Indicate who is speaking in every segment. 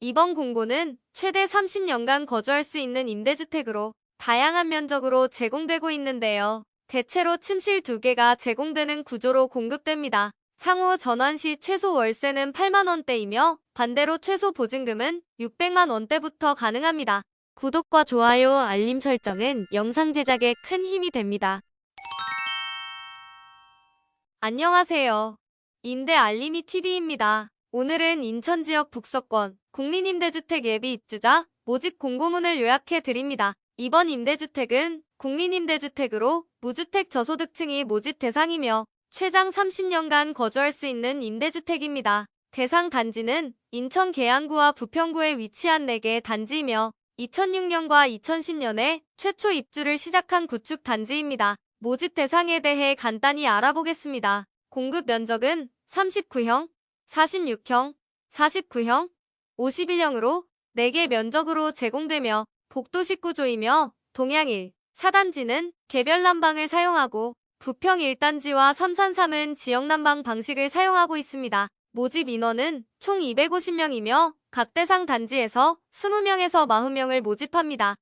Speaker 1: 이번 공고는 최대 30년간 거주할 수 있는 임대주택으로 다양한 면적으로 제공되고 있는데요. 대체로 침실 2개가 제공되는 구조로 공급됩니다. 상호 전환 시 최소 월세는 8만원대이며 반대로 최소 보증금은 600만 원대부터 가능합니다. 구독과 좋아요, 알림 설정은 영상 제작에 큰 힘이 됩니다. 안녕하세요. 임대 알림이 TV입니다. 오늘은 인천 지역 북서권 국민임대주택 예비 입주자 모집 공고문을 요약해 드립니다. 이번 임대주택은 국민임대주택으로 무주택 저소득층이 모집 대상이며 최장 30년간 거주할 수 있는 임대주택입니다. 대상 단지는 인천 계양구와 부평구에 위치한 4개 단지이며 2006년과 2010년에 최초 입주를 시작한 구축 단지입니다. 모집 대상에 대해 간단히 알아보겠습니다. 공급 면적은 39형, 46형, 49형, 51형으로 4개 면적으로 제공되며 복도식 구조이며 동양 1, 4단지는 개별 난방을 사용하고 부평 1단지와 333은 지역 난방 방식을 사용하고 있습니다. 모집 인원은 총 250명이며 각 대상 단지에서 20명에서 40명을 모집합니다.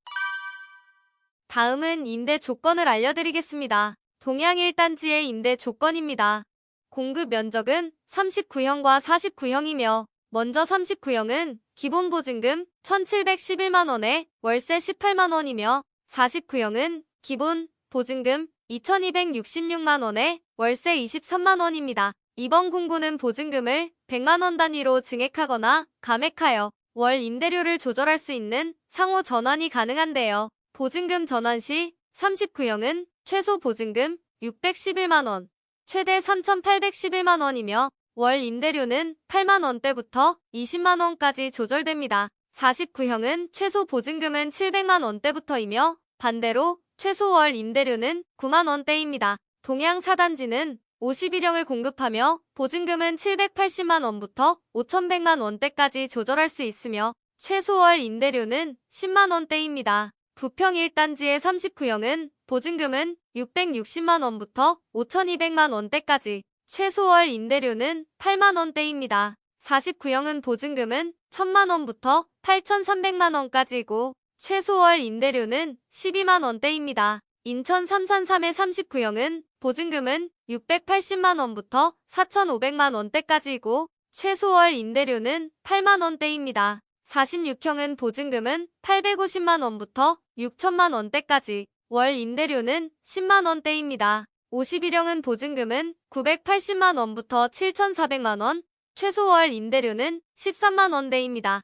Speaker 1: 다음은 임대 조건을 알려드리겠습니다. 동양 1단지의 임대 조건입니다. 공급 면적은 39형과 49형이며 먼저 39형은 기본 보증금 1,711만원에 월세 18만원이며 49형은 기본 보증금 2,266만원에 월세 23만원입니다. 이번 공고는 보증금을 100만원 단위로 증액하거나 감액하여 월 임대료를 조절할 수 있는 상호 전환이 가능한데요. 보증금 전환 시 39형은 최소 보증금 611만원, 최대 3,811만원이며 월 임대료는 8만원대부터 20만원까지 조절됩니다. 49형은 최소 보증금은 700만원대부터이며 반대로 최소 월 임대료는 9만원대입니다. 동양 4단지는 51형을 공급하며 보증금은 780만원부터 5,100만원대까지 조절할 수 있으며 최소 월 임대료는 10만원대입니다. 부평 1단지의 39형은 보증금은 660만원부터 5,200만원대까지 최소월 임대료는 8만원대입니다. 49형은 보증금은 1000만원부터 8,300만원까지이고 최소월 임대료는 12만원대입니다. 인천 333의 39형은 보증금은 680만원부터 4,500만원대까지이고 최소월 임대료는 8만원대입니다. 46형은 보증금은 850만원부터 6천만원대까지 월 임대료는 10만원대입니다. 51형은 보증금은 980만원부터 7,400만원, 최소월 임대료는 13만원대입니다.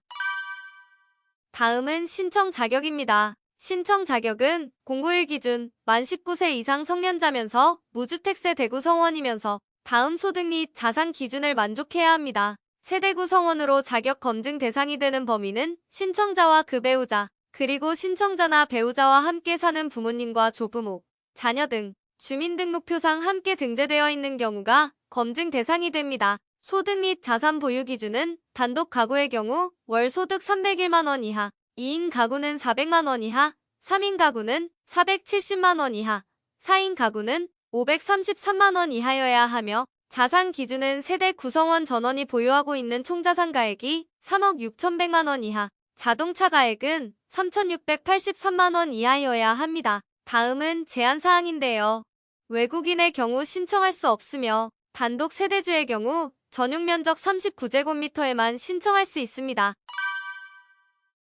Speaker 1: 다음은 신청 자격입니다. 신청 자격은 051 기준 만 19세 이상 성년자면서 무주택세 대구 성원이면서 다음 소득 및 자산 기준을 만족해야 합니다. 세대구 성원으로 자격 검증 대상이 되는 범위는 신청자와 그 배우자, 그리고 신청자나 배우자와 함께 사는 부모님과 조부모, 자녀 등 주민등록표상 함께 등재되어 있는 경우가 검증 대상이 됩니다. 소득 및 자산 보유 기준은 단독 가구의 경우 월 소득 301만 원 이하, 2인 가구는 400만 원 이하, 3인 가구는 470만 원 이하, 4인 가구는 533만 원 이하여야 하며 자산 기준은 세대 구성원 전원이 보유하고 있는 총자산 가액이 3억 6천백만원 이하, 자동차 가액은 3,683만 원 이하여야 합니다. 다음은 제한 사항인데요. 외국인의 경우 신청할 수 없으며 단독 세대주의 경우 전용 면적 39제곱미터에만 신청할 수 있습니다.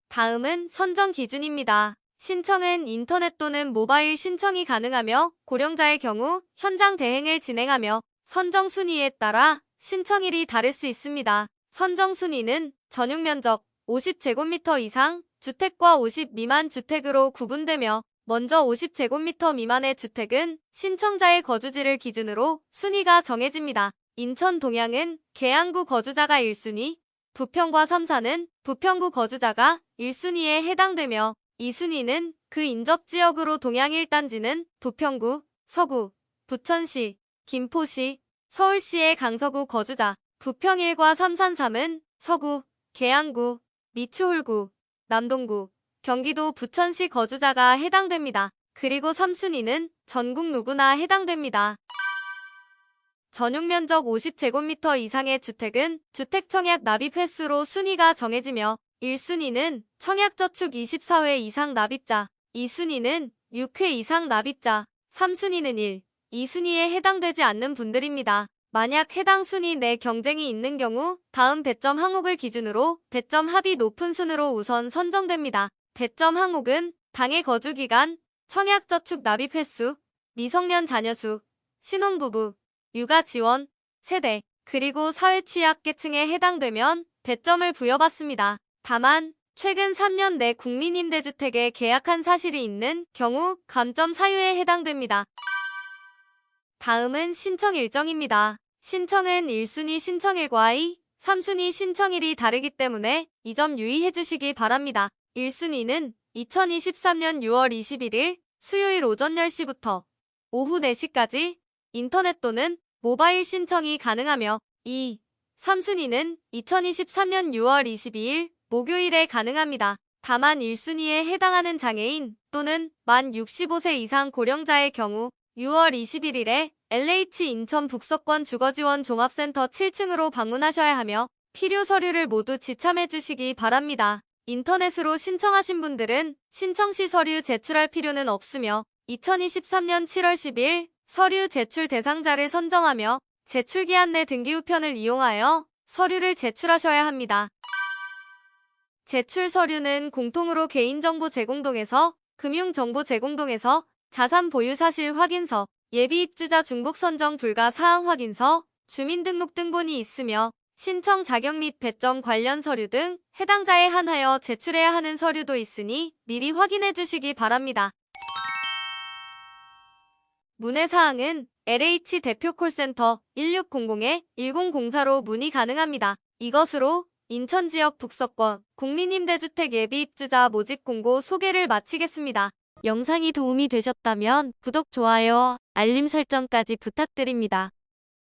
Speaker 1: 다음은 선정 기준입니다. 신청은 인터넷 또는 모바일 신청이 가능하며 고령자의 경우 현장 대행을 진행하며 선정 순위에 따라 신청일이 다를 수 있습니다. 선정 순위는 전용 면적 50제곱미터 이상 주택과 50 미만 주택으로 구분되며 먼저 50제곱미터 미만의 주택은 신청자의 거주지를 기준으로 순위가 정해집니다. 인천 동양은 계양구 거주자가 1순위, 부평과 삼사는 부평구 거주자가 1순위에 해당되며 2순위는 그 인접 지역으로 동양 1단지는 부평구, 서구, 부천시, 김포시, 서울시의 강서구 거주자, 부평 1과 삼산삼은 서구, 계양구, 미추홀구, 남동구, 경기도 부천시 거주자가 해당됩니다. 그리고 3순위는 전국 누구나 해당됩니다. 전용 면적 50제곱미터 이상의 주택은 주택 청약 납입 횟수로 순위가 정해지며 1순위는 청약저축 24회 이상 납입자, 2순위는 6회 이상 납입자, 3순위는 1, 2순위에 해당되지 않는 분들입니다. 만약 해당 순위 내 경쟁이 있는 경우 다음 배점 항목을 기준으로 배점 합이 높은 순으로 우선 선정됩니다. 배점 항목은 당해 거주 기간, 청약저축 납입 횟수, 미성년 자녀 수, 신혼부부, 육아 지원, 세대, 그리고 사회취약계층에 해당되면 배점을 부여받습니다. 다만 최근 3년 내 국민임대주택에 계약한 사실이 있는 경우 감점 사유에 해당됩니다. 다음은 신청 일정입니다. 신청은 1순위 신청일과 2, 3순위 신청일이 다르기 때문에 이 점 유의해 주시기 바랍니다. 1순위는 2023년 6월 21일 수요일 오전 10시부터 오후 4시까지 인터넷 또는 모바일 신청이 가능하며 2, 3순위는 2023년 6월 22일 목요일에 가능합니다. 다만 1순위에 해당하는 장애인 또는 만 65세 이상 고령자의 경우 6월 21일에 LH 인천 북서권 주거지원 종합센터 7층으로 방문하셔야 하며 필요 서류를 모두 지참해 주시기 바랍니다. 인터넷으로 신청하신 분들은 신청 시 서류 제출할 필요는 없으며 2023년 7월 10일 서류 제출 대상자를 선정하며 제출 기한 내 등기 우편을 이용하여 서류를 제출하셔야 합니다. 제출 서류는 공통으로 개인정보 제공동에서 금융정보 제공동에서 자산 보유 사실 확인서, 예비 입주자 중복 선정 불가 사항 확인서, 주민등록 등본이 있으며 신청 자격 및 배점 관련 서류 등 해당자에 한하여 제출해야 하는 서류도 있으니 미리 확인해 주시기 바랍니다. 문의사항은 LH 대표 콜센터 1600-1004로 문의 가능합니다. 이것으로 인천 지역 북서권 국민임대주택 예비 입주자 모집 공고 소개를 마치겠습니다. 영상이 도움이 되셨다면 구독, 좋아요, 알림 설정까지 부탁드립니다.